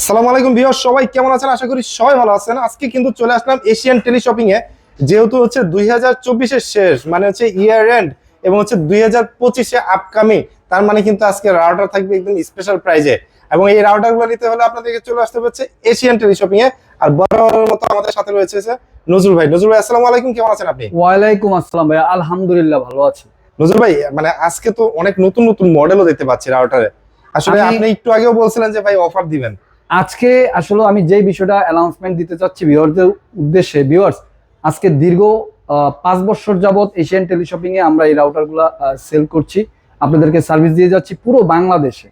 আসসালামু আলাইকুম ভিউয়ার সবাই কেমন আছেন? আশা করি সবাই ভালো আছেন। আজকে কিন্তু চলে আসলাম এশিয়ান টেলিশপিং এ যেহেতু হচ্ছে দুই হাজার চব্বিশের শেষ মানে হচ্ছে ইয়ার এন্ড এবং হচ্ছে দুই হাজার পঁচিশে আপকামিং তার মানে কিন্তু আজকে রাউটার থাকবে একদম স্পেশাল প্রাইজে এবং এই রাউটারগুলো নিতে হলে আপনাদেরকে চলে আসতে হচ্ছে এশিয়ান টেলিশপিং এ। আর বরাবরের মতো আমাদের সাথে রয়েছে নজরুল ভাই। নজরুল ভাই আসসালামু আলাইকুম কেমন আছেন আপনি? ওয়ালাইকুম আসসালাম ভাই আলহামদুলিল্লাহ ভালো আছি। নজরুল ভাই মানে আজকে তো অনেক নতুন নতুন মডেলও দেখতে পাচ্ছি রাউটারে আসলে আপনি একটু আগেও বলছিলেন যে ভাই অফার দিবেন। আজকে আসলে আমি যেই বিষয়টা অ্যানাউন্সমেন্ট দিতে চাচ্ছি ভিউয়ারদের উদ্দেশ্যে ভিউয়ার্স আজকে দীর্ঘ পাঁচ বছর যাবত এশিয়ান টেলিশপিং এ আমরা এই রাউটারগুলো সেল করছি। আপনাদেরকে সার্ভিস দিয়ে যাচ্ছি পুরো বাংলাদেশে।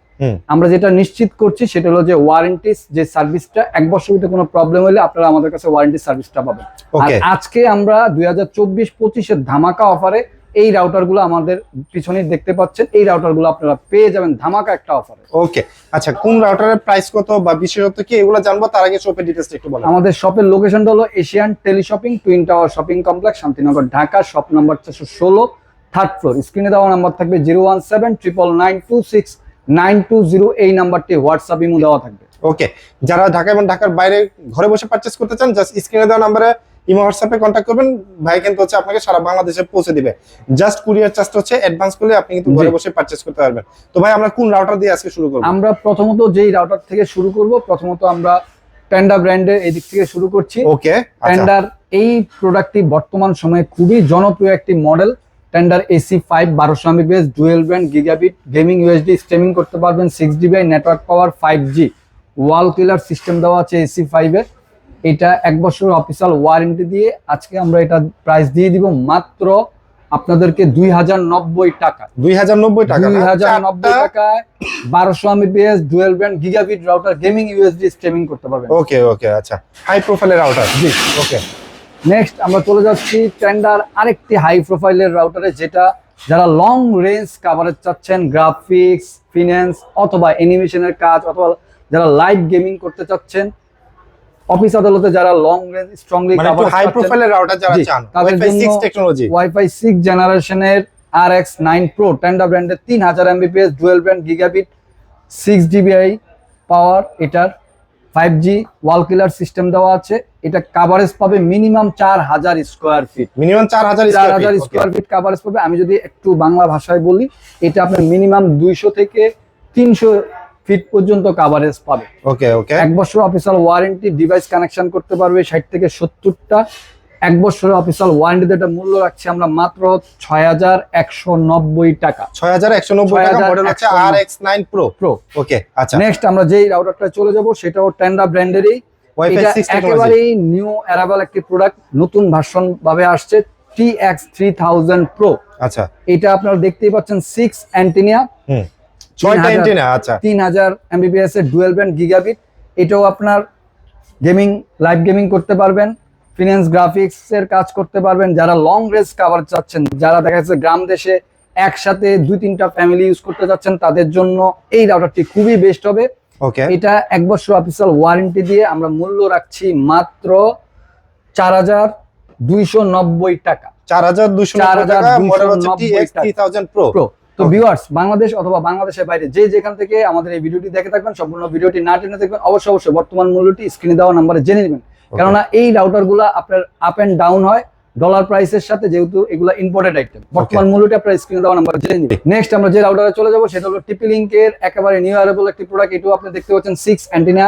আমরা যেটা নিশ্চিত করছি সেটা হলো যে ওয়ারেন্টি যে সার্ভিসটা এক বছর ভিতরে কোনো প্রবলেম হলে আপনারা আমাদের কাছে ওয়ারেন্টি সার্ভিসটা পাবেন। আর আজকে আমরা দুই হাজার চব্বিশ পঁচিশের ধামাকা অফারে এই রাউটারগুলো আমাদের পিছনে দেখতে পাচ্ছেন। এই রাউটারগুলো আপনারা পেয়ে যাবেন ধামাকা একটা অফারে ওকে আচ্ছা কোন রাউটারের প্রাইস কত বা বিশেষত্ব কি? এগুলো জানব তার আগে শপের ডিটেলস একটু বলেন। আমাদের শপের লোকেশনটা হলো Asian teleshopping twin tower shopping complex Shantinagar Dhaka shop number চারশো ষোলো থার্ড ফ্লোর স্ক্রিনে দেওয়া নাম্বার থাকবে zero one seven triple nine two six nine two zero এই নাম্বারটি হোয়াটসঅ্যাপ ইমো দেওয়া থাকবে। ওকে যারা ঢাকা এবং ঢাকার বাইরে ঘরে বসে পারচেস করতে চান জাস্ট স্ক্রিনে দেওয়া নাম্বারে ইমো হোয়াটসঅ্যাপে কন্ট্যাক্ট করবেন। ভাই কিন্তু হচ্ছে আপনাকে সারা বাংলাদেশে পৌঁছে দিবে। জাস্ট কুরিয়ার চার্জটা হচ্ছে অ্যাডভান্স করলে আপনি কিন্তু ঘরে বসে পারচেস করতে পারবেন। তো ভাই আমরা কোন রাউটার দিয়ে আজকে শুরু করব? আমরা প্রথমত যেই রাউটার থেকে শুরু করব প্রথমত আমরা প্যান্ডা ব্র্যান্ডের এই দিক থেকে শুরু করছি। ওকে আচ্ছা। টেন্ডার এই প্রোডাক্টটি বর্তমান সময়ে খুবই জনপ্রিয় একটি মডেল টেন্ডার এসি ফাইভ বারোশো Mbps dual band gigabit gaming USD streaming করতে পারবেন six dBi network power five G wall killer system দেওয়া আছে এসি ফাইভের এটা এক বছর অফিসিয়াল ওয়ারেন্টি দিয়ে আজকে আমরা এটা প্রাইস দিয়ে দিব মাত্র আপনাদেরকে দুই হাজার নব্বই টাকা। দুই হাজার নব্বই টাকা দুই হাজার নব্বই টাকায় বারোশো Mbps dual band gigabit router gaming USD streaming করতে পারবেন। ওকে ওকে আচ্ছা। হাই প্রোফাইলের রাউটার জি। ওকে নেক্সট আমরা চলে যাচ্ছি টেন্ডার আরেকটি হাই প্রোফাইলের রাউটারে যেটা যারা লং রেঞ্জ কাভারেজ চাচ্ছেন গ্রাফিক্স ফিনান্স অথবা অ্যানিমেশনের কাজ অথবা যারা লাইভ গেমিং করতে চাচ্ছেন অফিস আদালতে যারা লং রেঞ্জ স্ট্রংলি মানে হাই প্রোফাইলের রাউটার যারা চান ওয়াইফাই 6 টেকনোলজি ওয়াইফাই সিক্স জেনারেশনের R X nine pro Tenda ব্র্যান্ডের তিন হাজার Mbps dual band gigabit six dBi power এটার five G wall killer system দেওয়া আছে। এটা কাভারেজ পাবে মিনিমাম চার হাজার স্কোয়ার ফিট মিনিমাম 4000 চার হাজার স্কয়ার স্কোয়ার ফিট কাভারেজ পাবে। আমি যদি একটু বাংলা ভাষায় বলি এটা আপনার মিনিমাম দুইশো থেকে তিনশো ফিট পর্যন্ত কাভারেজ পাবে। ওকে ওকে। এক বছর অফিসিয়াল ওয়ারেন্টি ডিভাইস কানেকশন করতে পারবে ষাট থেকে সত্তরটা। এক বছরের অফিসিয়াল ওয়ারেন্টিতে এটা মূল্য রাখছি আমরা মাত্র ছয় হাজার একশো নব্বই টাকা। 6190 টাকা মডেল হচ্ছে 6190 RX9 Pro pro pro okay আচ্ছা। নেক্সট আমরা যেই রাউটারটা চলে যাব সেটাও টেন্ডা ব্র্যান্ডেরই এটা 6 টেকনোলজি একেবারেই নিউ অ্যারাইভাল একটি প্রোডাক্ট নতুন ভার্সন ভাবে আসছে T X three thousand pro আচ্ছা। এটা আপনারা দেখতেই পাচ্ছেন সিক্স অ্যান্টিনিয়া হুম। ছয়টা হাজার- আচ্ছা। হাজার এর ডুয়েল ব্যান্ড গিগাবিট এটাও আপনার গেমিং লাইভ গেমিং করতে পারবেন। ফিনান্স গ্রাফিক্স এর কাজ করতে পারবেন। যারা লং রেঞ্জ কাভার চাচ্ছেন যারা দেখা যাচ্ছে গ্রাম দেশে একসাথে দুই তিনটা ফ্যামিলি ইউজ করতে চাচ্ছেন তাদের জন্য এই রাউটারটি খুবই বেস্ট হবে। ওকে এটা এক বছর অফিসিয়াল ওয়ারেন্টি দিয়ে আমরা মূল্য রাখছি মাত্র চার হাজার দুইশো নব্বই টাকা। 4290 টাকা মডেল হচ্ছে 4290 TX3000 Pro প্রো তো. ভিউয়ার্স বাংলাদেশ অথবা বাংলাদেশের বাইরে যে যেখান থেকে আমাদের এই ভিডিওটি দেখে থাকবেন সম্পূর্ণ ভিডিওটি না টেনে দেখবেন অবশ্যই অবশ্যই বর্তমান মূল্যটি স্ক্রিনে দেওয়া নাম্বারে জেনে নেবেন। কেননা এই রাউটারগুলা আপনার আপ এন্ড ডাউন হয় ডলার প্রাইসের সাথে যেহেতু এগুলো ইম্পোর্টেড আইটেম বর্তমান মূল্যটি আপনার স্ক্রিনে দেওয়া নাম্বারে জেনে নেবেন। নেক্সট আমরা যে রাউটারে চলে যাব সেটা হলো টিপি লিঙ্কের একেবারে নিউ অ্যারেবল একটি প্রোডাক্ট এটাও আপনি দেখতে পাচ্ছেন six antenna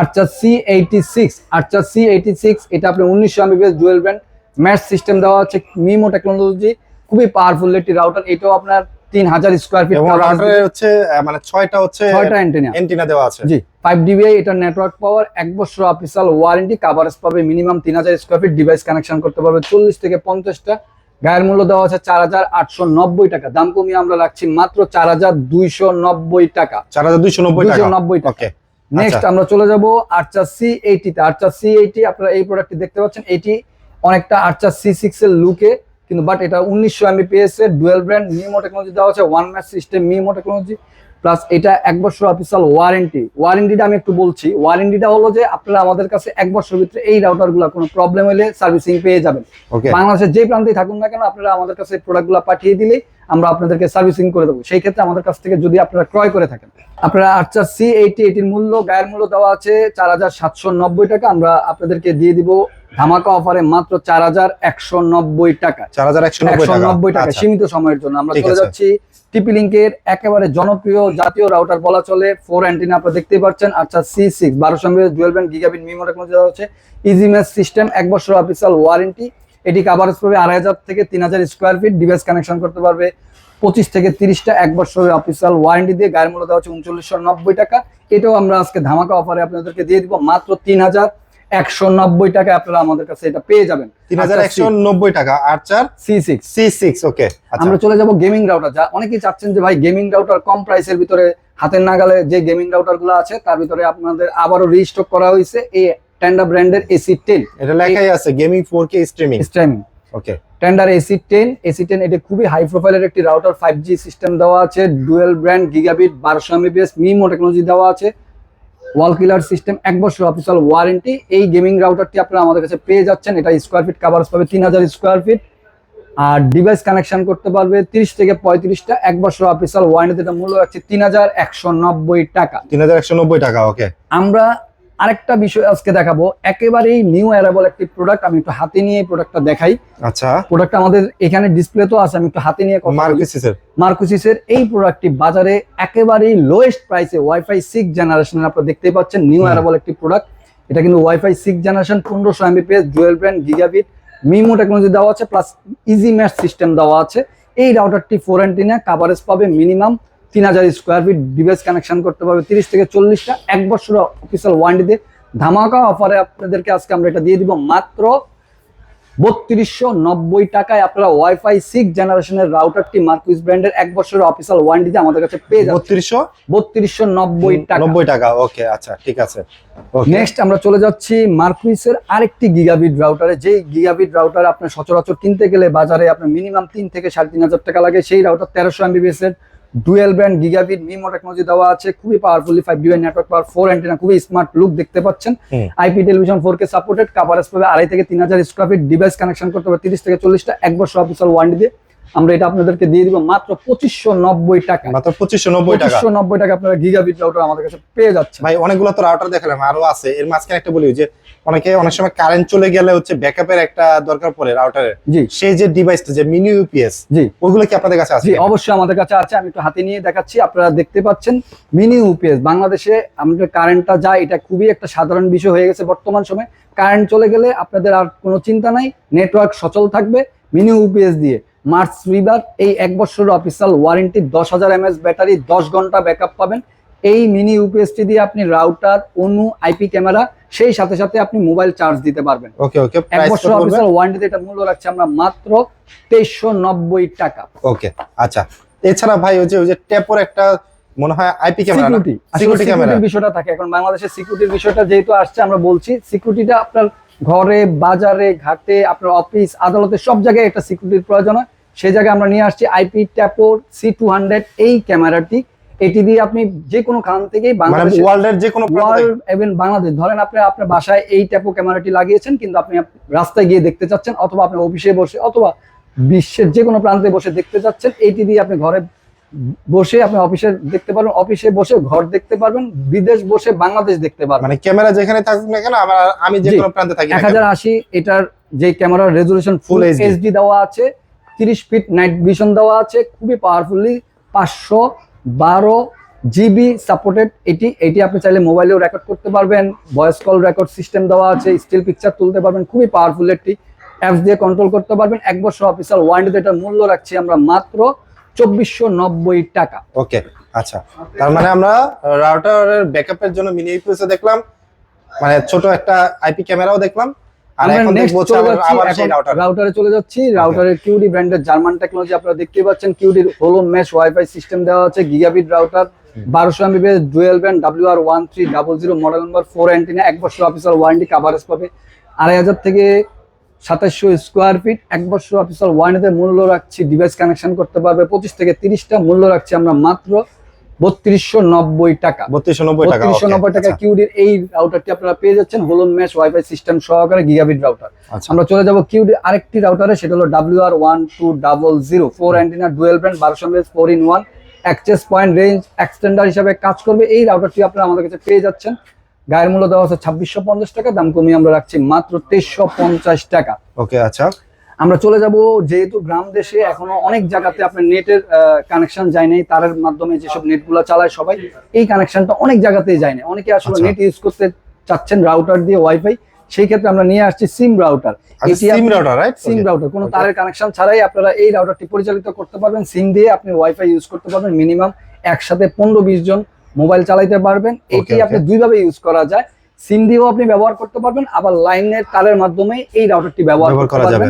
Archer C eighty six Archer C eighty six এটা আপনি উনিশশো Mbps dual band mesh system দেওয়া আছে মিমো টেকনোলজি খুবই পাওয়ারফুল একটি রাউটার এটাও আপনার তিন হাজার স্কোয়ার ফিট হচ্ছে মানে ছয়টা হচ্ছে ছয়টা অ্যান্টেনা এন্টিনা দেওয়া আছে। জি ফাইভ ডিবিআই এটা নেটওয়ার্ক পাওয়ার এক বছর অফিসিয়াল ওয়ারেন্টি কাভারেজ পাবে মিনিমাম তিন হাজার স্কোয়ার ফিট ডিভাইস কানেকশন করতে পারবে। চল্লিশ থেকে পঞ্চাশটা। গায়ের মূল্য দেওয়া আছে চার হাজার আটশো নব্বই টাকা। দাম কমিয়ে আমরা রাখছি মাত্র চার হাজার দুইশো নব্বই টাকা। 4290 দুইশো টাকা। নব্বই টাকা। ওকে নেক্সট আমরা চলে যাব আর্চার সি এইটিতে আর্চার সি এইটি আপনারা এই প্রোডাক্টটি দেখতে পাচ্ছেন। এটি অনেকটা আর্চার সি সিক্স এর লুকে কিন্তু বাট এটা উনিশশো এমবিপিএস এর ডুয়েল ব্র্যান্ড মিমো টেকনোলজি দেওয়া আছে one mesh system MIMO technology plus এটা এক বছর অফিসিয়াল ওয়ারেন্টি ওয়ারেন্টিটা আমি একটু বলছি ওয়ারেন্টিটা হলো যে আপনারা আমাদের কাছে এক বছর ভিতরে এই রাউটারগুলা কোনো প্রবলেম হলে সার্ভিসিং পেয়ে যাবেন। ওকে বাংলাদেশের যে প্রান্তেই থাকুন না কেন আপনারা আমাদের কাছে প্রোডাক্টগুলা পাঠিয়ে দিলেই আমরা আপনাদেরকে সার্ভিসিং করে দেবো। সেই ক্ষেত্রে আমাদের কাছ থেকে যদি আপনারা ক্রয় করে থাকেন আপনারা আচ্ছা সি এইটি এটির মূল্য গায়ের মূল্য দেওয়া আছে চার হাজার সাতশো নব্বই টাকা। আমরা আপনাদেরকে দিয়ে দিব ধামাকা অফারে মাত্র চার হাজার একশো নব্বই টাকা। চার হাজার একশো নব্বই টাকা। আচ্ছা। সীমিত সময়ের জন্য। আমরা চলে যাচ্ছি টিপি লিঙ্কের একেবারে জনপ্রিয় জাতীয় রাউটার বলা চলে। ফোর অ্যান্টিনা আপনারা দেখতেই পাচ্ছেন। আচ্ছা সি সিক্স বারোশো dual band gigabit MIMO technology দেওয়া হচ্ছে। ইজি ম্যাচ সিস্টেম এক বছর অফিসিয়াল ওয়ারেন্টি এটি কাভারেজ পাবে আড়াই হাজার থেকে তিন হাজার স্কোয়ার ফিট ডিভাইস কানেকশন করতে পারবে পঁচিশ থেকে তিরিশটা এক বছরের অফিসিয়াল ওয়ারেন্টি দিয়ে। গায়ের মূল্য দেওয়া হচ্ছে উনচল্লিশশো নব্বই টাকা। এটাও আমরা আজকে ধামাকা অফারে আপনাদেরকে দিয়ে দিব। মাত্র তিন হাজার একশো নব্বই টাকা আপনারা আমাদের কাছে এটা পেয়ে যাবেন। তিন হাজার একশো নব্বই টাকা আর চার? C six C six okay আমরা চলে যাব গেমিং রাউটার যা অনেকেই চাচ্ছেন যে ভাই গেমিং রাউটার কম প্রাইসের ভিতরে হাতের নাগালে যে গেমিং রাউটারগুলো আছে তার ভিতরে আপনাদের আবারও রিস্টক করা হয়েছে এই টেন্ডা ব্র্যান্ডের এসি টেন এটা লেখাই আছে gaming four K streaming streaming okay Tenda AC ten AC ten এটা খুবই হাই প্রোফাইলের একটি রাউটার ফাইভ জি সিস্টেম দেওয়া আছে ডুয়েল ব্র্যান্ড গিগাবিট বারোশো এমবিপিএস মিমো টেকনোলজি দেওয়া আছে। ওয়াল কিলার সিস্টেম এক বছর অফিসিয়াল ওয়ারেন্টি এই গেমিং রাউটারটি আপনারা আমাদের কাছে পেয়ে যাচ্ছেন। এটা স্কোয়ার ফিট কাভার পাবে তিন হাজার স্কোয়ার ফিট আর ডিভাইস কানেকশন করতে পারবে তিরিশ থেকে পঁয়ত্রিশটা এক বছর অফিসিয়াল ওয়ারেন্টি এটা মূল্য হচ্ছে তিন হাজার একশো নব্বই টাকা। তিন হাজার একশো নব্বই টাকা ওকে আমরা আরেকটা বিষয় আজকে দেখাবো। একেবারেই নিউ অ্যারাবল একটি প্রোডাক্ট আমি একটু হাতে নিয়ে প্রোডাক্টটা দেখাই। আচ্ছা। প্রোডাক্ট আমাদের এখানে ডিসপ্লে তো আছে আমি একটু হাতে নিয়ে। মার্কেসিসের। মার্কুসিসের এই প্রোডাক্টটি বাজারে একেবারেই লোয়েস্ট প্রাইসে ওয়াইফাই সিক্স জেনারেশনের আপনারা দেখতেই পাচ্ছেন নিউ। অ্যারাবল একটি প্রোডাক্ট এটা কিন্তু ওয়াইফাই সিক্স জেনারেশন পনেরোশো Mbps dual band gigabit MIMO technology দেওয়া আছে প্লাস ইজি ম্যাচ সিস্টেম দেওয়া আছে। এই রাউটারটি ফোর অ্যান্টিনা কাভারেজ পাবে মিনিমাম তিন হাজার স্কোয়ার ফিট ডিভাইস কানেকশন করতে পারবে। তিরিশ থেকে চল্লিশটা এক বছর অফিসিয়াল ওয়ারেন্টিতে ধামাকা অফারে আপনাদেরকে আজকে আমরা এটা দিয়ে দিব মাত্র বত্রিশশো নব্বই টাকায়। আপনারা ওয়াইফাই সিক্স জেনারেশনের রাউটারটি মার্কুইস ব্র্যান্ডের এক বছরের অফিসিয়াল ওয়ারেন্টিতে আমাদের কাছে পেয়ে যাবে বত্রিশশো? বত্রিশশো নব্বই টাকা। নব্বই টাকা ওকে আচ্ছা ঠিক আছে। নেক্সট আমরা চলে যাচ্ছি মার্কুইসের আরেকটি গিগাবিট রাউটারে যেই গিগাবিট রাউটার আপনার সচরাচর কিনতে গেলে বাজারে আপনার মিনিমাম তিন থেকে সাড়ে তিন হাজার টাকা লাগে। সেই রাউটার তেরোশো এমবিবিএস এর। Dual band gigabit MIMO technology দেওয়া আছে খুবই powerfully five dBi network power four antenna খুবই স্মার্ট লুক দেখতে পাচ্ছেন। IP television four K supported coverage পাবে আড়াই থেকে তিন হাজার স্কোয়ার ফিট ডিভাইস কানেকশন করতে হবে তিরিশ থেকে চল্লিশটা এক বছর অফিসার ওয়ারেন্টি দিয়ে। আমরা এটা আপনাদেরকে দিয়ে দিব মাত্র পঁচিশশো নব্বই টাকা। মাত্র পঁচিশশো নব্বই টাকা। পঁচিশশো নব্বই টাকা আপনারা গিগাবিট রাউটার আমাদের কাছে পেয়ে যাচ্ছে ভাই অনেকগুলো তো রাউটার দেখালাম আরও আছে। এর মাঝখানে একটা বলি যে অনেকে অনেক সময় কারেন্ট চলে গেলে হচ্ছে ব্যাকআপের একটা দরকার পড়ে রাউটারের জি। সেই যে ডিভাইসটা যে মিনি ইউপিএস জি। ওগুলো কি আপনাদের কাছে আছে জি অবশ্যই আমাদের কাছে আছে আমি একটু হাতে নিয়ে দেখাচ্ছি আপনারা দেখতে পাচ্ছেন মিনি ইউপিএস বাংলাদেশে আমাদের কারেন্টটা যায় এটা খুবই একটা সাধারণ বিষয় হয়ে গেছে বর্তমান সময়ে। কারেন্ট চলে গেলে আপনাদের আর কোনো চিন্তা নাই নেটওয়ার্ক সচল থাকবে মিনি ইউপিএস দিয়ে। মার্চ রিবার এই এক বছরের অফিসিয়াল ওয়ারেন্টি দশ হাজার এমএস ব্যাটারি দশ ঘণ্টা ব্যাকআপ পাবেন। এই মিনি ইউপিএসটি দিয়ে আপনি রাউটার অনু আইপি ক্যামেরা সেই সাথে সাথে আপনি মোবাইল চার্জ দিতে পারবেন। ওকে ওকে এক বছর অফিসিয়াল ওয়ারেন্টিতে এটা মূল্য রাখছে আমরা মাত্র তেইশশো নব্বই টাকা। ওকে আচ্ছা। এছাড়া ভাই ওই যে ওই যে ট্যাপর একটা মনে হয় IP camera security security camera বিষয়টা থাকে। এখন বাংলাদেশের সিকিউরিটির বিষয়টা যেহেতু আসছে আমরা বলছি সিকিউরিটিটা আপনার ঘরে বাজারে ঘাটে আপনার অফিস আদালতে সব জায়গায় একটা সিকিউরিটির প্রয়োজন হয়। সেই জায়গায় আমরা নিয়ে আসছি আইপি ট্যাপোর সি টু হান্ড্রেড এই ক্যামেরাটি। এটি দিয়ে আপনি যে কোনো খান মানে ওয়ার্ল্ডের যে কোনো ওয়ার্ল্ড ইভেন বাংলাদেশ ধরেন আপনি আপনার বাসায় এই ট্যাপো ক্যামেরাটি লাগিয়েছেন কিন্তু আপনি রাস্তায় গিয়ে দেখতে চাচ্ছেন অথবা আপনি অফিসে বসে অথবা বিশ্বের যে কোনো প্রান্তে বসে দেখতে চাচ্ছেন এইটি দিয়ে আপনি ঘরে বসে আপনি অফিসে দেখতে পারবেন অফিসে বসে ঘর দেখতে পারবেন বিদেশ বসে বাংলাদেশ দেখতে পারবেন। মানে ক্যামেরা যেখানে থাকুক না কেন আমার আমি যে কোনো প্রান্তে থাকি না এক কেন। হাজার আশি এটার যে ক্যামেরার রেজলিউশন ফুল এইচডি দেওয়া আছে তিরিশ ফিট নাইট ভিশন দেওয়া আছে খুবই পাওয়ারফুলি পাঁচশো বারো জিবি সাপোর্টেড এটি এটি আপনি চাইলে মোবাইলেও রেকর্ড করতে পারবেন ভয়েস কল রেকর্ড সিস্টেম দেওয়া আছে স্টিল পিকচার তুলতে পারবেন খুবই পাওয়ারফুল একটি অ্যাপস দিয়ে কন্ট্রোল করতে পারবেন। এক বছর অফিসিয়াল ওয়ারেন্টিতে এটার মূল্য রাখছি আমরা মাত্র চব্বিশশো নব্বই টাকা। ওকে আচ্ছা। তার মানে আমরা রাউটারের ব্যাকআপের জন্য মিনি ইউপিএস দেখলাম মানে ছোট একটা আইপি ক্যামেরাও দেখলাম আর এখন দেখব আবার- সেই রাউটার রাউটারে চলে যাচ্ছি রাউটারের কিউডি ব্র্যান্ডের জার্মান টেকনোলজি আপনারা দেখতে পাচ্ছেন কিউডির হলো মেশ ওয়াইফাই সিস্টেম দেওয়া আছে গিগাবিট রাউটার বারোশো Mbps dual band W R one three double zero model number four antenna এক বছর অফিসিয়াল ওয়ারেন্টি কাভারেজ পাবে। আড়াই হাজার থেকে সাতাশশো স্কোয়ার ফিট এক বছর অফিসিয়াল ওয়ারেন্টিতে মূল্য রাখছি ডিভাইস কানেকশন করতে পারবে পঁচিশ থেকে তিরিশটা মূল্য রাখছি আমরা মাত্র বত্রিশশো নব্বই টাকা। বত্রিশশো নব্বই টাকা বত্রিশশো okay, নব্বই টাকা আচ্ছা, কিউডির এই রাউটারটি আপনারা পেয়ে যাচ্ছেন হোলন ওয়াইফাই সিস্টেম সহকারে গিগাবিট রাউটার আচ্ছা। আমরা চলে যাব কিউডি আরেকটি রাউটারে সেটা হলো W R one two double zero four antenna dual brand বারোশো four in one access point range extender হিসাবে কাজ করবে। এই রাউটারটি আপনারা আমাদের কাছে পেয়ে যাচ্ছেন। গায়ের মূল্য দেওয়া আছে ছাব্বিশশো পঞ্চাশ টাকা দাম কমিয়ে আমরা রাখছি মাত্র তেইশশো পঞ্চাশ টাকা। ওকে আচ্ছা। আমরা চলে যাব যেহেতু গ্রাম দেশে এখনও অনেক জায়গাতে আপনার নেটের কানেকশন যায় নাই তারের মাধ্যমে যেসব নেটগুলো চালায় সবাই এই কানেকশনটা অনেক জায়গাতেই যায় না অনেকে আসলে আচ্ছা। নেট ইউজ করতে চাচ্ছেন রাউটার দিয়ে ওয়াইফাই সেই ক্ষেত্রে আমরা নিয়ে আসছি সিম রাউটার আচ্ছা SIM router right SIM router কোনো তারের কানেকশন ছাড়াই আপনারা এই রাউটারটি পরিচালিত করতে পারবেন। সিম দিয়ে আপনি ওয়াইফাই ইউজ করতে পারবেন। মিনিমাম একসাথে পনেরো বিশ জন মোবাইল চালাইতে পারবেন। এটি. আপনি দুইভাবে ইউজ করা যায়। সিম দিয়েও আপনি ব্যবহার করতে পারবেন। আবার লাইনের তারের মাধ্যমে এই রাউটারটি ব্যবহার করা যাবে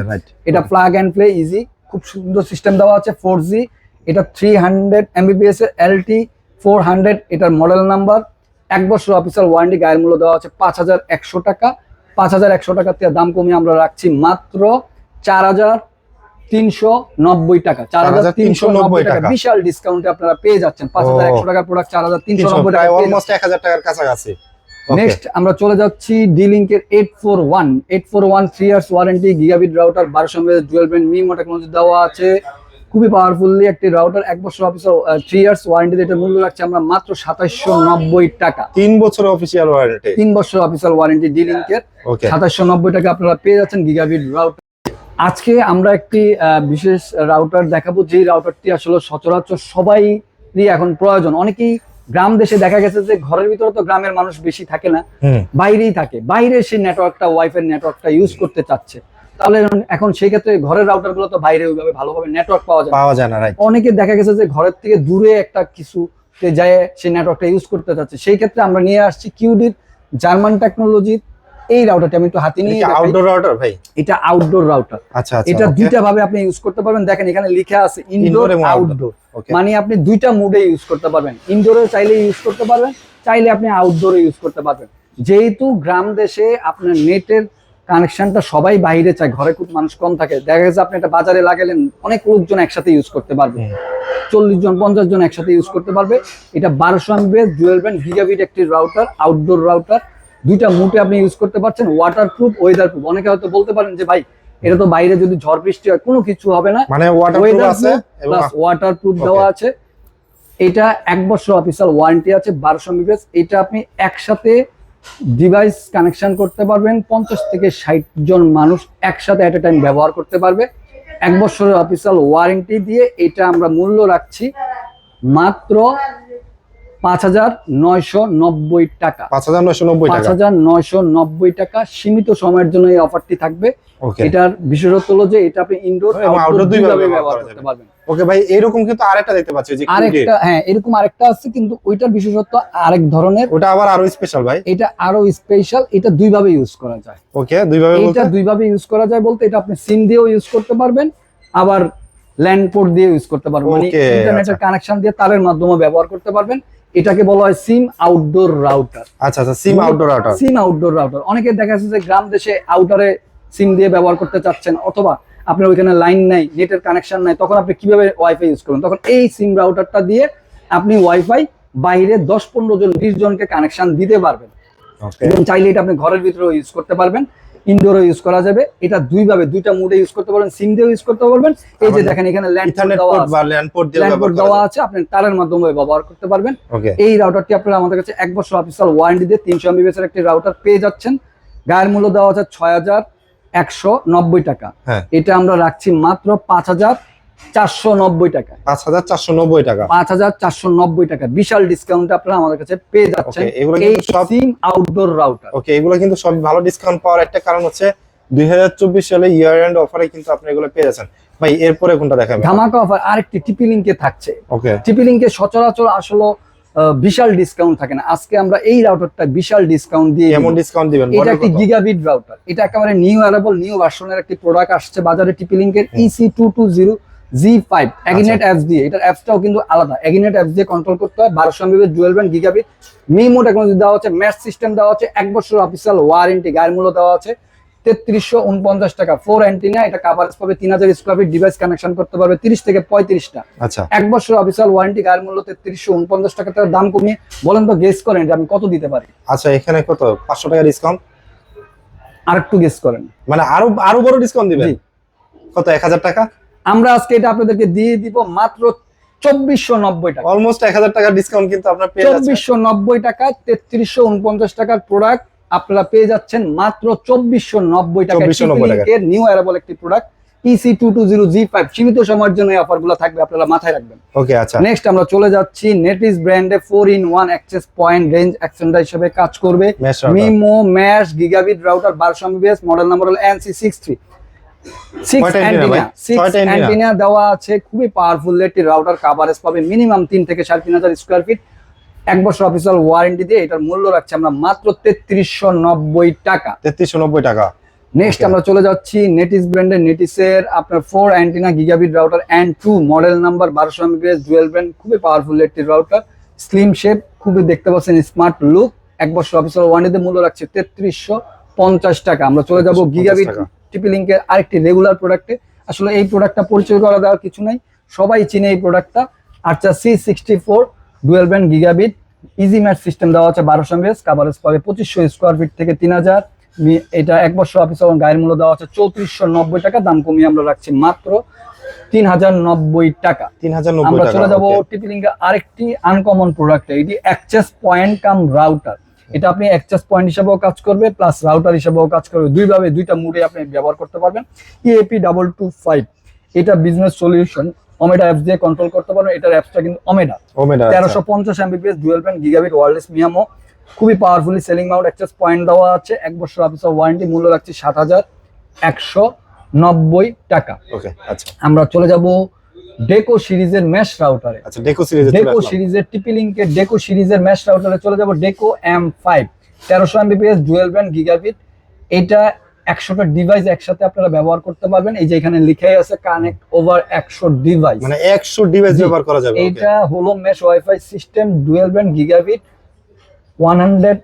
এটা প্লাগ অ্যান্ড প্লে ইজি খুব সুন্দর সিস্টেম দেওয়া আছে ফোর জি এটা থ্রি হান্ড্রেড এমবিপিএস এর এলটি ফোর হান্ড্রেড এটার মডেল নাম্বার এক বছর অফিসিয়াল ওয়ারেন্টি গায়ের মূল্য দেওয়া আছে পাঁচ হাজার একশো টাকা। পাঁচ হাজার একশো টাকা থেকে দাম কমিয়ে আমরা রাখছি মাত্র চার হাজার তিনশো নব্বই টাকা চার হাজার তিনশো নব্বই টাকা। বিশাল ডিসকাউন্টে আপনারা পেয়ে যাচ্ছেন। পাঁচ হাজার একশো টাকার প্রোডাক্ট চার হাজার তিনশো নব্বই টাকা অলমোস্ট এক হাজার টাকার কাছাকাছি। নেক্সট আমরা চলে যাচ্ছি ডি লিঙ্কের eight four one eight four one three years warranty gigabit router বারোশো এমএস মিমো টেকনোলজি দেওয়া আছে। খুবই পাওয়ারফুললি একটি রাউটার এক বছর অফিসের থ্রি ইয়ার্স ওয়ারেন্টি এটা মূল্য রাখছে আমরা মাত্র সাতাশশো নব্বই টাকা। তিন বছর অফিসিয়াল ওয়ারেন্টি তিন বছর অফিসিয়াল ওয়ারেন্টি ডি লিঙ্কের ওকে সাতাশশো নব্বই টাকা আপনারা পেয়ে যাচ্ছেন গিগাবিট রাউটার আজকে আমরা একটি আহ, বিশেষ রাউটার দেখাবো যেই রাউটারটি আসলে সচরাচর সবাইরই এখন প্রয়োজন। অনেকেই গ্রাম দেশে দেখা গেছে যে ঘরের ভিতরে তো গ্রামের মানুষ বেশি থাকে না বাইরেই থাকে। বাইরে সেই নেটওয়ার্কটা ওয়াইফাই নেটওয়ার্কটা ইউজ করতে চাচ্ছে। তাহলে এখন- সেই ক্ষেত্রে ঘরের রাউটারগুলো তো বাইরে ওইভাবে ভালোভাবে নেটওয়ার্ক পাওয়া যায় পাওয়া যায় না অনেকে দেখা গেছে যে ঘরের থেকে দূরে একটা কিছু যায় সেই নেটওয়ার্কটা ইউজ করতে চাচ্ছে। সেই ক্ষেত্রে আমরা নিয়ে আসছি কিউডির জার্মান টেকনোলজির এই রাউটারটি আমি একটু হাতে নিয়ে আউটডোর রাউটার ভাই? এটা আউটডোর রাউটার আচ্ছা আচ্ছা এটা দুইটা ভাবে আপনি ইউজ করতে পারবেন। দেখেন এখানে লেখা আছে ইনডোর এবং আউটডোর মানে আপনি দুইটা মুডে ইউজ করতে পারবেন। ইনডোরে চাইলে ইউজ করতে পারবেন চাইলে আপনি আউটডোরে ইউজ করতে পারবেন। যেহেতু গ্রাম দেশে আপনার নেটের কানেকশনটা সবাই বাইরে চায় ঘরে খুব মানুষ কম থাকে দেখা গেছে আপনি একটা বাজারে লাগালেন অনেক লোকজন একসাথে ইউজ করতে পারবে। চল্লিশ জন পঞ্চাশ জন একসাথে ইউজ করতে পারবে। এটা বারোশো এমবিএস ডুয়েল ব্যান্ড গিগাবিট একটি রাউটার আউটডোর রাউটার দুইটা মুটে আপনি ইউজ করতে পারছেন ওয়াটার প্রুফ ওয়েদার প্রুফ অনেকে হয়তো বলতে পারেন যে ভাই এটা তো বাইরে যদি ঝড় বৃষ্টি হয় কোনো কিছু হবে না। মানে ওয়াটার প্রুফ দেওয়া আছে। এটা এক বছর অফিসিয়াল ওয়ারেন্টি আছে বারোশো এমবিপিএস এটা আপনি একসাথে ডিভাইস কানেকশন করতে পারবেন পঞ্চাশ থেকে ষাট জন মানুষ একসাথে এট এ টাইম ব্যবহার করতে পারবে। এক বছরের অফিসিয়াল ওয়ারেন্টি দিয়ে এটা আমরা মূল্য রাখছি মাত্র পাঁচ হাজার নয়শো নব্বই টাকা। পাঁচ হাজার নয়শো নব্বই পাঁচ হাজার নয়শো নব্বই টাকা। সীমিত সময়ের জন্য এই অফারটি থাকবে। এটার বিশেষত্ব হলো যে এটা আপনি ইনডোর এবং আউটডোর দুইভাবে দুইভাবে ব্যবহার ব্যবহার করতে পারবেন। ওকে ভাই এরকম কিন্তু আরেকটা দেখতে পাচ্ছি যে আরেকটা হ্যাঁ এরকম আরেকটা আছে কিন্তু ওইটার বিশেষত্ব আরেক ধরনের। ওটা আবার আরও স্পেশাল ভাই। এটা আরও স্পেশাল এটা দুইভাবে ইউজ করা যায়। ওকে দুইভাবে বলতে? এটা দুইভাবে ইউজ করা যায় বলতে এটা আপনি সিম দিয়েও ইউজ করতে পারবেন আবার ল্যান্ড পোর্ট দিয়ে ইউজ করতে পারবেন। মানে ইন্টারনেটের আচ্ছা। কানেকশন দিয়ে তারের মাধ্যমে ব্যবহার করতে পারবেন। এটাকে বলা হয় সিম আউটডোর রাউটার। আচ্ছা আচ্ছা SIM outdoor router. SIM outdoor router. অনেকে দেখা যাচ্ছে যে গ্রাম দেশে আউটারে সিম দিয়ে ব্যবহার করতে চাচ্ছেন অথবা আপনার ওইখানে লাইন নাই নেটের কানেকশন নাই তখন আপনি কীভাবে ওয়াইফাই ইউজ করবেন? তখন এই সিম রাউটারটা দিয়ে আপনি ওয়াইফাই বাইরে দশ পনেরো জন বিশ জনকে কানেকশন দিতে পারবেন। এবং চাইলে এটা আপনি ঘরের ভিতরেও ইউজ করতে পারবেন। ইনডোরও ইউজ করা যাবে। এটা দুইভাবে দুইটা মুডে ইউজ করতে পারবেন সিম দিয়েও ইউজ করতে পারবেন। এই যে দেখেন এখানে দেওয়া আছে। আপনি তারের মাধ্যমে ব্যবহার করতে পারবেন। এই রাউটারটি আপনারা আমাদের কাছে এক বছর অফিসিয়াল ওয়ারেন্টি দিয়ে তিনশো এমবিবিএস এর একটি রাউটার পেয়ে যাচ্ছেন। গায়ের মূল্য দেওয়া আছে ছয় হাজার একশো নব্বই টাকা। হ্যাঁ। এটা আমরা রাখছি মাত্র পাঁচ হাজার চারশো নব্বই টাকা। পাঁচ হাজার চারশো নব্বই টাকা। পাঁচ হাজার চারশো নব্বই টাকা। বিশাল ডিসকাউন্ট আপনারা আমাদের কাছে পেয়ে যাচ্ছেন। এগুলো কিন্তু সব- আউটডোর রাউটার ওকে এগুলো কিন্তু সব ভালো ডিসকাউন্ট পাওয়ার একটা কারণ হচ্ছে দুই সালে ইয়ার এন্ড অফারে কিন্তু আপনি এগুলো পেয়ে যাচ্ছেন। ভাই এরপরে কোনটা দেখাবেন? ধামাকা অফার আরেকটি টিপি লিঙ্কে থাকছে। ওকে টিপি লিঙ্কে সচরাচর আসলে বিশাল ডিসকাউন্ট থাকে না। আজকে আমরা এই রাউটারটা বিশাল ডিসকাউন্ট দিয়ে দিব। ডিসকাউন্ট দিবেন? এটা একটি গিগাবিট রাউটার এটা একেবারে নিউ অ্যারাবল নিউ ভার্সনের একটি প্রোডাক্ট আসছে বাজারে টিপি লিঙ্কের EC two two zero G five Aginet apps দিয়ে। এটার অ্যাপসটাও কিন্তু আলাদা। এগিনেট অ্যাপস দিয়ে কন্ট্রোল করতে হয়। বারোশো Mbps dual band gigabit MIMO technology দেওয়া হচ্ছে ম্যাচ সিস্টেম দেওয়া হচ্ছে এক বছর অফিসিয়াল ওয়ারেন্টি গায়ের মূল্য দেওয়া আছে। তেত্রিশশো উনপঞ্চাশ টাকা ফোর অ্যান্টিনা এটা কাভারেজ পাবে তিন হাজার স্কোয়ার ফিট ডিভাইস কানেকশন করতে পারবে তিরিশ থেকে পঁয়ত্রিশটা। আচ্ছা। এক বছর অফিসিয়াল ওয়ারেন্টি গায়ের মূল্য তেত্রিশশো উনপঞ্চাশ টাকা তার দাম কমিয়ে বলেন তো গেস করেন আমি কত দিতে পারি। আচ্ছা এখানে কত? পাঁচশো টাকা ডিসকাউন্ট আর একটু গেস করেন। মানে আরও আরও বড় ডিসকাউন্ট দিবেন। কত? এক হাজার টাকা? আমরা আজকে এটা আপনাদেরকে দিয়ে দিব মাত্র চব্বিশশো নব্বই টাকা। অলমোস্ট এক হাজার টাকার ডিসকাউন্ট কিন্তু আপনার পেয়ে চব্বিশশো নব্বই টাকা তেত্রিশশো উনপঞ্চাশ টাকার প্রোডাক্ট আপনারা পেয়ে যাচ্ছেন মাত্র চব্বিশশো নব্বই টাকা এর নিউ অ্যারাবল একটি product EC two two zero G five সীমিত সময়ের জন্য এই অফারগুলো থাকবে আপনারা মাথায় রাখবেন। ওকে আচ্ছা। নেক্সট আমরা চলে যাচ্ছি নেটিস ব্র্যান্ডে four in one access point range extender হিসেবে কাজ করবে। মিমো ম্যাশ গিগাবিট রাউটার বারোশো এমবিএস মডেল নাম্বার হলো এনসি সিক্স থ্রি অ্যান্টিনা ভাই? সিক্স ছয়টা antenna? অ্যান্টিনা দেওয়া আছে খুবই পাওয়ারফুল একটি রাউটার কাভারেজ পাবে মিনিমাম তিন থেকে সাড়ে তিন হাজার স্কোয়ার ফিট এক বছর অফিসিয়াল ওয়ারেন্টি দিয়ে এটার মূল্য রাখছি আমরা মাত্র তেত্রিশশো নব্বই টাকা। তেত্রিশশো নব্বই টাকা। নেক্সট আমরা চলে যাচ্ছি নেটিস ব্র্যান্ডের নেটিসের আপনার four antenna gigabit router and two model number বারোশো এমবিএস ডুয়েল ব্র্যান্ড খুবই পাওয়ারফুল একটি রাউটার স্লিম শেপ খুবই দেখতে পাচ্ছেন স্মার্ট লুক এক বছর অফিসিয়াল ওয়ারেন্টিতে মূল্য রাখছে তেত্রিশশো পঞ্চাশ টাকা। আমরা চলে যাব 3350 গিগাবিট। টিপি লিঙ্কের আরেকটি রেগুলার প্রোডাক্টে আসলে এই প্রোডাক্টটা পরিচয় করা দেওয়ার কিছু নাই। সবাই চিনে এই প্রোডাক্টটা আচ্ছা C sixty four dual brand gigabit easy mesh system দেওয়া আছে বারোশো এমবিএস কাভারেজ পাবে পঁচিশশো স্কোয়ার ফিট থেকে তিন হাজার। এটা এক বছর অফিস এবং গায়ের মূল্য দেওয়া আছে চৌত্রিশশো নব্বই টাকা। দাম কমিয়ে আমরা রাখছি মাত্র তিন হাজার নব্বই টাকা। তিন হাজার নব্বই আমরা চলে যাব okay। টিপি লিঙ্কের আরেকটি আনকমন প্রোডাক্ট এটি অ্যাক্সেস পয়েন্ট কাম রাউটার এটা আপনি অ্যাক্সেস পয়েন্ট হিসেবেও কাজ করবে প্লাস রাউটার হিসেবেও কাজ করবে। দুইভাবে দুইটা মুডে আপনি ব্যবহার করতে পারবেন। ইএপি ডাবল টু ফাইভ এটা বিজনেস সলিউশন অমেডা অ্যাপস দিয়ে কন্ট্রোল করতে পারবেন। এটার অ্যাপসটা কিন্তু অমেডা ওমেডা তেরোশো পঞ্চাশ Mbps dual band gigabit wireless MIMO. খুবই powerfully ceiling mount access point দেওয়া আছে। এক বছর অফিসার ওয়ারেন্টি মূল্য রাখছি সাত হাজার একশো নব্বই টাকা। ওকে আচ্ছা। আমরা চলে যাব ডেকো সিরিজের ম্যাশ রাউটারে আচ্ছা ডেকো সিরিজে ডেকো সিরিজের টিপি লিঙ্কের ডেকো সিরিজের ম্যাশ রাউটারে চলে যাব ডেকো এম ফাইভ তেরোশো এমবিপিএস ডুয়েল ব্যান্ড গিগাবিট এটা একশোটা ডিভাইস একসাথে আপনারা ব্যবহার করতে পারবেন। এই যে এখানে লিখাই আছে কানেক্ট ওভার একশো ডিভাইস মানে একশো ডিভাইস ব্যবহার করা যাবে। এটা হলো mesh wifi system dual band gigabit one hundred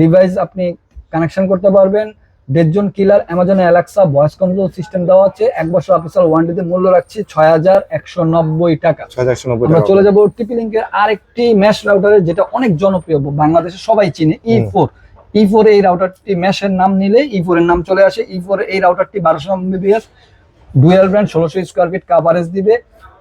device আপনি কানেকশন করতে পারবেন। দেড়জন কিলার Amazon Alexa voice control system দেওয়া আছে। এক বছর অফিসিয়াল ওয়ারেন্টিতে মূল্য রাখছি ছয় হাজার একশো নব্বই টাকা। আমরা চলে যাব টিপি লিঙ্কের আরেকটি ম্যাশ রাউটারের যেটা অনেক জনপ্রিয় বাংলাদেশে সবাই চিনে ই ফোর ই ফোর এই রাউটারটি ম্যাশের নাম নিলে ই ফোর এর নাম চলে আসে। ই ফোর এই রাউটারটি বারোশো এমবিপিএস ডুয়েল ব্র্যান্ড ষোলোশো স্কোয়ার ফিট কাভারেজ দিবে।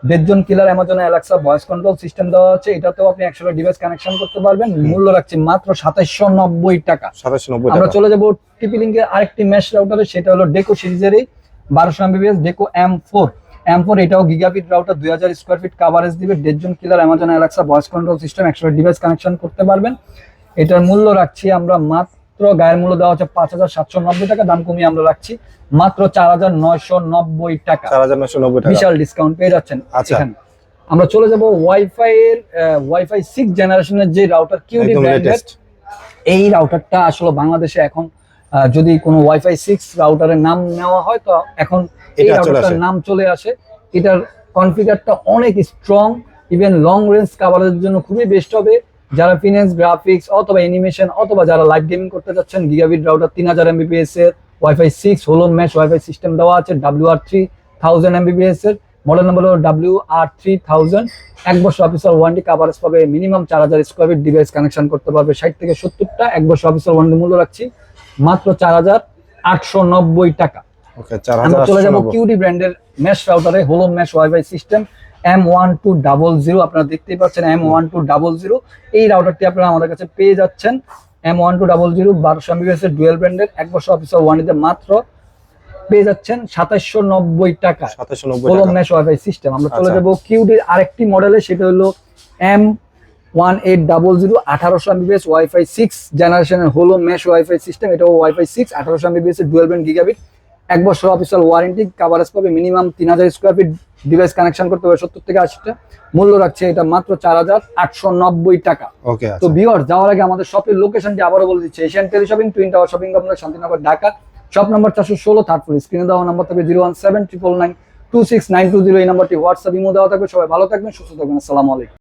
দেড়জন কিলার Amazon Alexa voice control system দেওয়া আছে এটাতেও আপনি একশো ডিভাইস কানেকশন করতে পারবেন। মূল্য রাখছি মাত্র সাতাইশশো নব্বই টাকা। সাতাশশো নব্বই আমরা চলে যাব টিপি লিঙ্কের আরেকটি ম্যাশ রাউটারে সেটা হলো ডেকো সিরিজেরই বারোশো Mbps Deco M four M four এটাও গিগাবিট রাউটার দুই হাজার স্কোয়ার ফিট কাভারেজ দিবে। দেড়জন কিলার Amazon Alexa voice control system একশো ডিভাইস কানেকশন করতে পারবেন। এটার মূল্য রাখছি আমরা মাত্র গায়ের মূল্য দেওয়া হচ্ছে পাঁচ হাজার সাতশো নব্বই টাকা দাম কমিয়ে আমরা রাখছি মাত্র চার হাজার নয়শো নব্বই টাকা। চার হাজার নশো নব্বই টাকা। বিশাল ডিসকাউন্ট পেয়ে যাচ্ছেন আচ্ছা। আমরা চলে যাব ওয়াইফাই এর ওয়াইফাই সিক্স জেনারেশনের যে রাউটার কিউডি এই রাউটারটা আসলে বাংলাদেশে এখন যদি কোনো ওয়াইফাই সিক্স রাউটারের নাম নেওয়া হয় তো এখন এই রাউটারটার নাম চলে আসে। এটার কনফিগারটা অনেক স্ট্রং ইভেন লং রেঞ্জ কাভারেজের জন্য খুবই বেস্ট হবে। যারা ফিনান্স গ্রাফিক্স অথবা অ্যানিমেশন অথবা যারা লাইভ গেমিং করতে যাচ্ছেন গিগাবিট রাউটার তিন হাজার এমবিপিএস এর wifi six whole mesh wifi system দেওয়া আছে W R three thousand Mbps এর। মডেল নাম্বার হলো ডাব্লিউ আর থ্রি থাউজেন্ড এক বছর অফিসার ওয়ারেন্টি কাভারেজ পাবে মিনিমাম চার হাজার স্কোয়ার ফিট ডিভাইস কানেকশন করতে পারবে ষাট থেকে সত্তরটা। এক বছর অফিসার ওয়ারেন্টি মূল্য রাখছি মাত্র চার হাজার আটশো নব্বই টাকা। আমরা চলে যাব কিউডি ব্র্যান্ডের ম্যাশ রাউটারে হোলো mesh WiFi system M one two double zero আপনারা দেখতেই পাচ্ছেন M one two double zero এই রাউটারটি আপনারা আমাদের কাছে পেয়ে যাচ্ছেন। M one two double zero বারোশো এমবিএস এর ডুয়েল ব্র্যান্ডের এক বছর অফিসার ওয়ানিতে মাত্র পেয়ে যাচ্ছেন সাতাশশো নব্বই টাকা। হোলো টাকা। ওয়াইফাই সিস্টেম আমরা চলে আচ্ছা। যাব কিউডির আরেকটি মডেলে সেটা হলো M one eight double zero আঠারোশো এমবিবিএস ওয়াইফাই সিক্স জেনারেশনের হলো মেশ ওয়াইফাই সিস্টেম এটাও ওয়াইফাই সিক্স আঠারোশো এমবিবিএস এর ডুয়েল ব্র্যান্ড গিগাবিট এক বছর অফিসিয়াল ওয়ারেন্টি কাভারেজ পাবে মিনিমাম তিন হাজার স্কোয়ার ফিট ডিভাইস কানেকশন করতে হবে সত্তর থেকে আশিটা। মূল্য রাখছে এটা মাত্র চার হাজার আটশো নব্বই টাকা। ওকে তো ভিওর যাওয়ার আগে আমাদের শপের লোকেশনটি আবারও বলে দিচ্ছে। Asian tele shopping twin tower shopping complex Shantinagar Dhaka. Shop number চারশো ষোলো থার্ড ফ্লোর স্ক্রিনে দেওয়া নাম্বার থাকবে zero one seven triple nine two six nine two zero এই নাম্বারটি হোয়াটসঅ্যাপ ইমো দেওয়া থাকবে। সবাই ভালো থাকবেন সুস্থ থাকবেন। আসসালামু আলাইকুম।